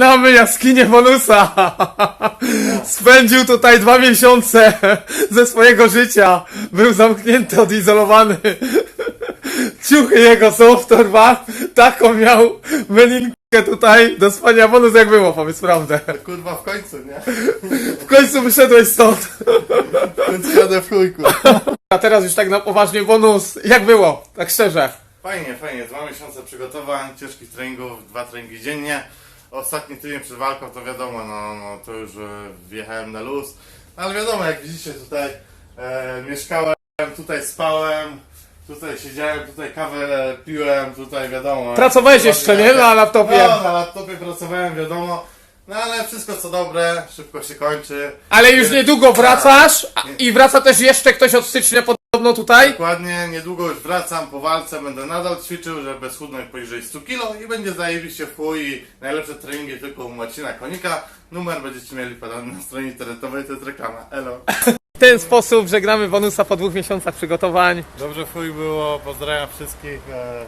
Żegnamy jaskinię Bonusa! Spędził tutaj dwa miesiące ze swojego życia. Był zamknięty, odizolowany. Ciuchy jego są w torbach. Taką miał melinkę tutaj do spania bonus jak było, powiedz prawdę. Kurwa w końcu, nie? W końcu wyszedłeś stąd. W końcu jadę w chuj, kurwa. A teraz już tak na poważnie bonus. Jak było? Tak szczerze. Fajnie, fajnie. Dwa miesiące przygotowań, ciężkich treningów, dwa treningi dziennie. Ostatni tydzień przed walką to wiadomo, no, no to już e, wjechałem na luz. Ale wiadomo, jak widzicie tutaj e, mieszkałem, tutaj spałem, tutaj siedziałem, tutaj kawę piłem, tutaj wiadomo. Pracowałeś jeszcze, nie? Na laptopie. No, na laptopie pracowałem, wiadomo. No ale wszystko co dobre, szybko się kończy. Ale już niedługo wracasz a- i wraca też jeszcze ktoś od stycznia podobno tutaj. Dokładnie, niedługo już wracam po walce, będę nadal ćwiczył, żeby schudnąć poniżej 100 kg i będzie zajebiście w chuj i najlepsze treningi tylko u Marcina Konika. Numer będziecie mieli podany na stronie internetowej, to jest reklama. Elo. W ten sposób żegnamy bonusa po dwóch miesiącach przygotowań. Dobrze w chuj było, pozdrawiam wszystkich. E,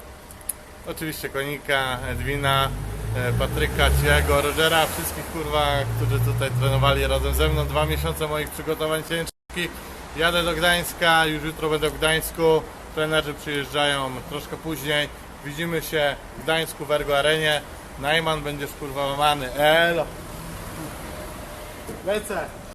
oczywiście Konika, Edwina, e, Patryka, Ciego, Rogera, wszystkich kurwa, którzy tutaj trenowali razem ze mną. Dwa miesiące moich przygotowań ciężkich. Jadę do Gdańska, już jutro będę w Gdańsku. Trenerzy przyjeżdżają troszkę później. Widzimy się w Gdańsku w Ergo Arenie. Najman będziesz kurwa łamany. Elo. Lecę.